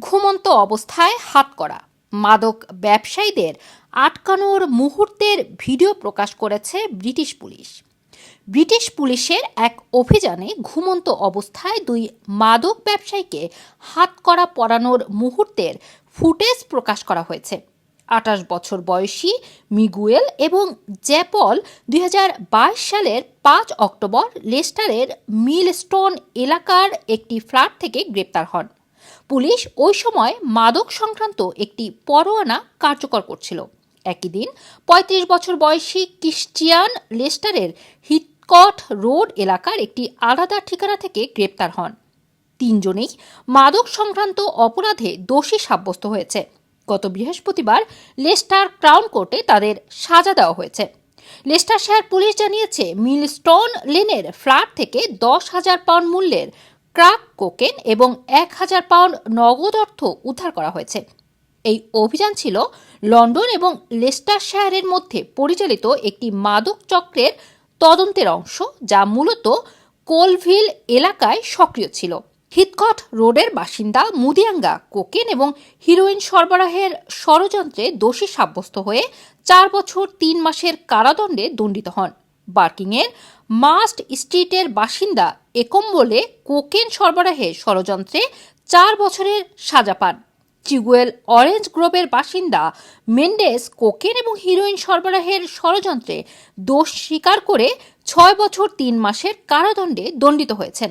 ঘুমন্ত অবস্থায় হাত করা। মাদক ব্যবসায়ীদের আটকানোর মুহূর্তের ভিডিও প্রকাশ করেছে ব্রিটিশ পুলিশ। ব্রিটিশ পুলিশের এক অভিযানে ঘুমন্ত অবস্থায় দুই মাদক ব্যবসায়ীকে হাত করা পরানোর মুহূর্তের ফুটেজ প্রকাশ করা হয়েছে। আঠাশ বছর বয়সী মিগুয়েল এবং জ্যাপল দু হাজার বাইশ সালের পাঁচ অক্টোবর লেস্টারের মিলস্টোন এলাকার একটি ফ্ল্যাট থেকে গ্রেপ্তার হন। পুলিশ ওই সময় মাদক সংক্রান্ত একটি পরোয়ানা কার্যকর করছিল। একই দিন পঁয়ত্রিশ বছর বয়সী ক্রিশ্চিয়ান লেস্টারের হিটকট রোড এলাকার একটি আলাদা ঠিকানা থেকে গ্রেপ্তার হন। তিনজনেই মাদক সংক্রান্ত অপরাধে দোষী সাব্যস্ত হয়েছে। গত বৃহস্পতিবার লেস্টার ক্রাউন কোর্টে তাদের সাজা দেওয়া হয়েছে। লেস্টার শহর পুলিশ জানিয়েছে, মিলস্টোন লেনের ফ্ল্যাট থেকে দশ হাজার পাউন্ড মূল্যের ক্রাক কোকেন এবং এক হাজার পাউন্ড নগদ অর্থ উদ্ধার করা হয়েছে। এই অভিযান ছিল লন্ডন এবং লেস্টার শহরের মধ্যে পরিচালিত একটি মাদক চক্রের তদন্তের অংশ, যা মূলত কোলভিল এলাকায় সক্রিয় ছিল। হিতকট রোডের বাসিন্দা মুদিয়াঙ্গা কোকেন এবং হিরোইন সরবরাহের ষড়যন্ত্রে দোষী সাব্যস্ত হয়ে চার বছর তিন মাসের কারাদণ্ডে দণ্ডিত হন। বার্কিংয়ের মাস্ট স্ট্রিটের বাসিন্দা একম্বলে কোকেন সরবরাহের ষড়যন্ত্রে চার বছরের সাজা পান। চিগুয়েল অরেঞ্জ গ্রোভের বাসিন্দা মেন্ডেস কোকেন এবং হিরোইন সরবরাহের ষড়যন্ত্রে দোষ স্বীকার করে ছয় বছর তিন মাসের কারাদণ্ডে দণ্ডিত হয়েছেন।